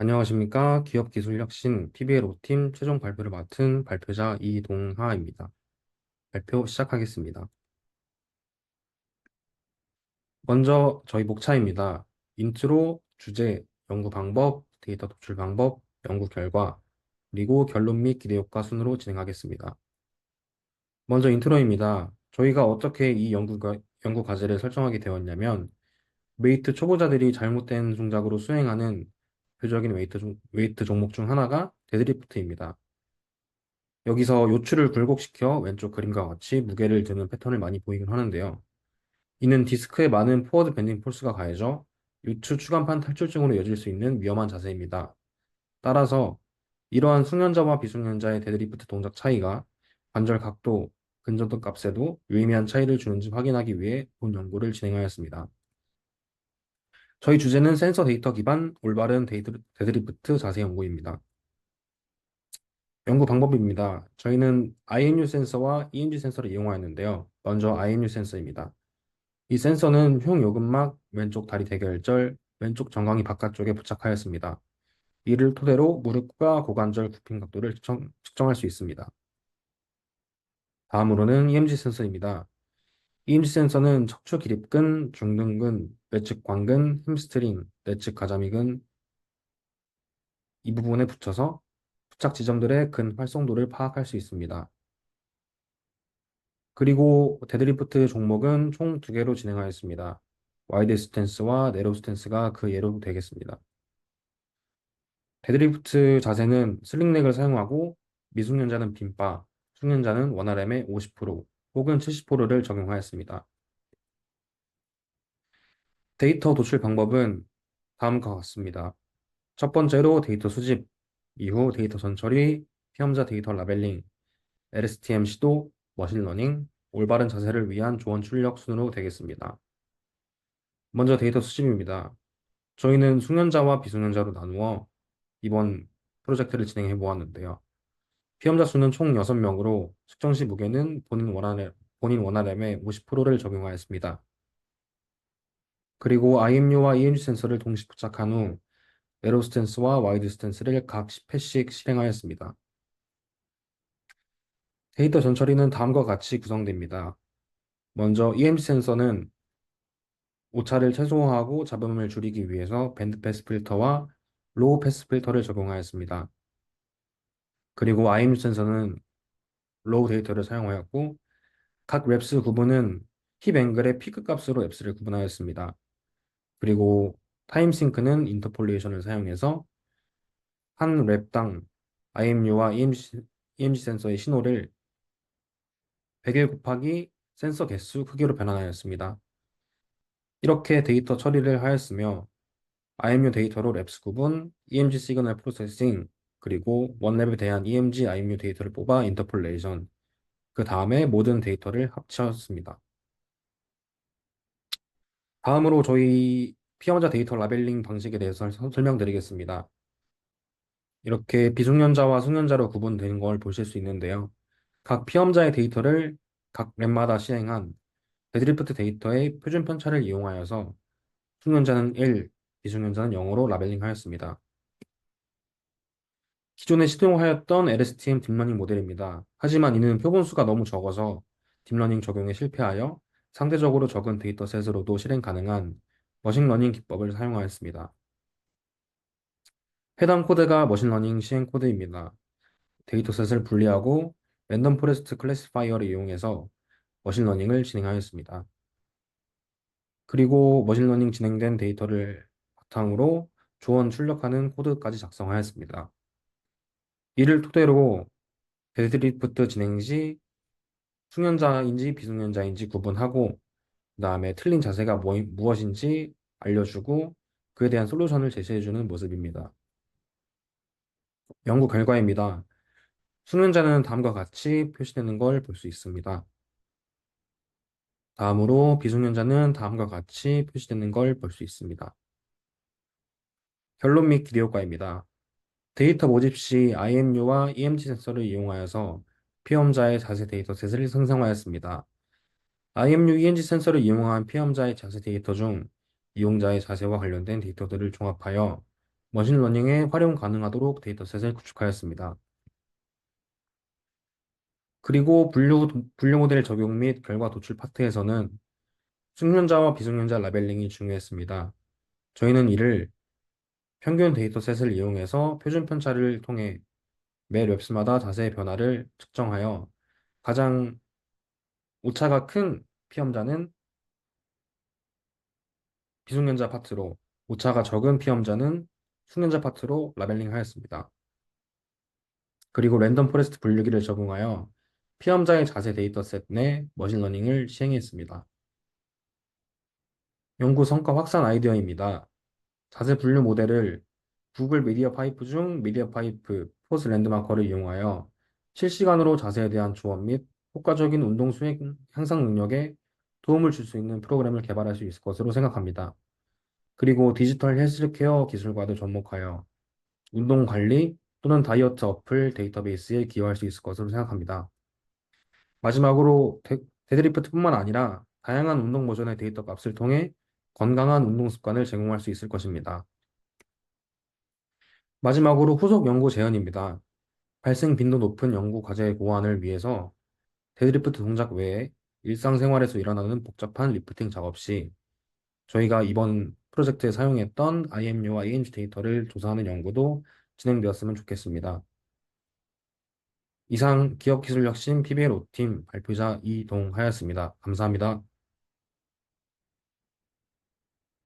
안녕하십니까. 기업기술혁신 PBL5팀 최종 발표를 맡은 발표자 이동하입니다. 발표 시작하겠습니다. 먼저 저희 목차입니다. 인트로, 주제, 연구 방법, 데이터 도출 방법, 연구 결과, 그리고 결론 및 기대 효과 순으로 진행하겠습니다. 먼저 인트로입니다. 저희가 어떻게 이 연구가, 연구 과제를 설정하게 되었냐면, 웨이트 초보자들이 잘못된 동작으로 수행하는 대표적인 웨이트, 종, 웨이트 종목 중 하나가 데드리프트입니다. 여기서 요추를 굴곡시켜 왼쪽 그림과 같이 무게를 드는 패턴을 많이 보이긴 하는데요. 이는 디스크에 많은 포워드 밴딩 폴스가 가해져 요추 추간판 탈출증으로 이어질 수 있는 위험한 자세입니다. 따라서 이러한 숙련자와 비숙련자의 데드리프트 동작 차이가 관절 각도, 근접도 값에도 유의미한 차이를 주는지 확인하기 위해 본 연구를 진행하였습니다. 저희 주제는 센서 데이터 기반 올바른 데이트, 데드리프트 자세 연구입니다. 연구 방법입니다. 저희는 INU 센서와 EMG 센서를 이용하였는데요. 먼저 INU 센서입니다. 이 센서는 흉 요근막 왼쪽 다리 대결절 왼쪽 정강이 바깥쪽에 부착하였습니다. 이를 토대로 무릎과 고관절 굽힘 각도를 측정, 측정할 수 있습니다. 다음으로는 EMG 센서입니다. EMG 센서는 척추 기립근, 중둔근, 외측 관근, 햄스트링, 내측 가자미근 이 부분에 붙여서 부착 지점들의 근 활성도를 파악할 수 있습니다. 그리고 데드리프트 종목은 총 두 개로 진행하였습니다. 와이드 스탠스와 네로 스탠스가 그 예로 되겠습니다. 데드리프트 자세는 슬링렉을 사용하고 미숙련자는 빈바, 숙련자는 원RM의 50% 혹은 70%를 적용하였습니다. 데이터 도출 방법은 다음과 같습니다. 첫 번째로 데이터 수집, 이후 데이터 전처리, 피험자 데이터 라벨링, LSTM 시도, 머신러닝, 올바른 자세를 위한 조언 출력 순으로 되겠습니다. 먼저 데이터 수집입니다. 저희는 숙련자와 비숙련자로 나누어 이번 프로젝트를 진행해 보았는데요. 피험자 수는 총 6명으로 측정 시 무게는 본인 원활, 본인 원RM의 50%를 적용하였습니다. 그리고 IMU와 EMG 센서를 동시 부착한 후 에로 스탠스와 와이드 스탠스를 각 10회씩 실행하였습니다. 데이터 전처리는 다음과 같이 구성됩니다. 먼저 EMG 센서는 오차를 최소화하고 잡음을 줄이기 위해서 밴드 패스 필터와 로우 패스 필터를 적용하였습니다. 그리고 IMU 센서는 로우 데이터를 사용하였고 각 랩스 구분은 힙 앵글의 피크 값으로 랩스를 구분하였습니다. 그리고 타임 싱크는 인터폴레이션을 사용해서 한 랩당 IMU와 EMG, EMG 센서의 신호를 100일 곱하기 센서 개수 크기로 변환하였습니다. 이렇게 데이터 처리를 하였으며 IMU 데이터로 랩스 구분, EMG 시그널 프로세싱, 그리고 원랩에 대한 EMG, IMU 데이터를 뽑아 인터폴레이션, 그 다음에 모든 데이터를 합치었습니다. 다음으로 저희 피험자 데이터 라벨링 방식에 대해서 설명드리겠습니다. 이렇게 비숙련자와 숙련자로 구분되는 걸 보실 수 있는데요. 각 피험자의 데이터를 각 랩마다 시행한 데드리프트 데이터의 표준 편차를 이용하여서 숙련자는 1, 비숙련자는 0으로 라벨링하였습니다. 기존에 시도하였던 LSTM 딥러닝 모델입니다. 하지만 이는 표본수가 너무 적어서 딥러닝 적용에 실패하여 상대적으로 적은 데이터셋으로도 실행 가능한 머신러닝 기법을 사용하였습니다. 해당 코드가 머신러닝 시행 코드입니다. 데이터셋을 분리하고 랜덤 포레스트 클래시파이어를 이용해서 머신러닝을 진행하였습니다. 그리고 머신러닝 진행된 데이터를 바탕으로 조언 출력하는 코드까지 작성하였습니다. 이를 토대로 데드리프트 진행 시 숙련자인지 비숙련자인지 구분하고 그 다음에 틀린 자세가 뭐, 무엇인지 알려주고 그에 대한 솔루션을 제시해주는 모습입니다. 연구 결과입니다. 숙련자는 다음과 같이 표시되는 걸 볼 수 있습니다. 다음으로 비숙련자는 다음과 같이 표시되는 걸 볼 수 있습니다. 결론 및 기대 효과입니다. 데이터 모집 시 IMU와 EMG 센서를 이용하여서 피험자의 자세 데이터셋을 생성하였습니다. IMU EMG 센서를 이용한 피험자의 자세 데이터 중 이용자의 자세와 관련된 데이터들을 종합하여 머신러닝에 활용 가능하도록 데이터셋을 구축하였습니다. 그리고 분류, 분류 모델 적용 및 결과 도출 파트에서는 숙련자와 비숙련자 라벨링이 중요했습니다. 저희는 이를 평균 데이터셋을 이용해서 표준 편차를 통해 매 랩스마다 자세의 변화를 측정하여 가장 오차가 큰 피험자는 비숙련자 파트로, 오차가 적은 피험자는 숙련자 파트로 라벨링 하였습니다. 그리고 랜덤 포레스트 분류기를 적용하여 피험자의 자세 데이터셋 내 머신러닝을 시행했습니다. 연구 성과 확산 아이디어입니다. 자세 분류 모델을 구글 미디어 파이프 중 미디어 파이프 포스 랜드마커를 이용하여 실시간으로 자세에 대한 조언 및 효과적인 운동 수행 향상 능력에 도움을 줄 수 있는 프로그램을 개발할 수 있을 것으로 생각합니다. 그리고 디지털 헬스케어 기술과도 접목하여 운동 관리 또는 다이어트 어플 데이터베이스에 기여할 수 있을 것으로 생각합니다. 마지막으로 데, 데드리프트뿐만 아니라 다양한 운동 버전의 데이터 값을 통해 건강한 운동 습관을 제공할 수 있을 것입니다. 마지막으로 후속 연구 제안입니다. 발생 빈도 높은 연구 과제 보완을 위해서 데드리프트 동작 외에 일상생활에서 일어나는 복잡한 리프팅 작업 시 저희가 이번 프로젝트에 사용했던 IMU와 EMG 데이터를 조사하는 연구도 진행되었으면 좋겠습니다. 이상 기업기술혁신 PBL 5팀 발표자 이동하였습니다. 감사합니다.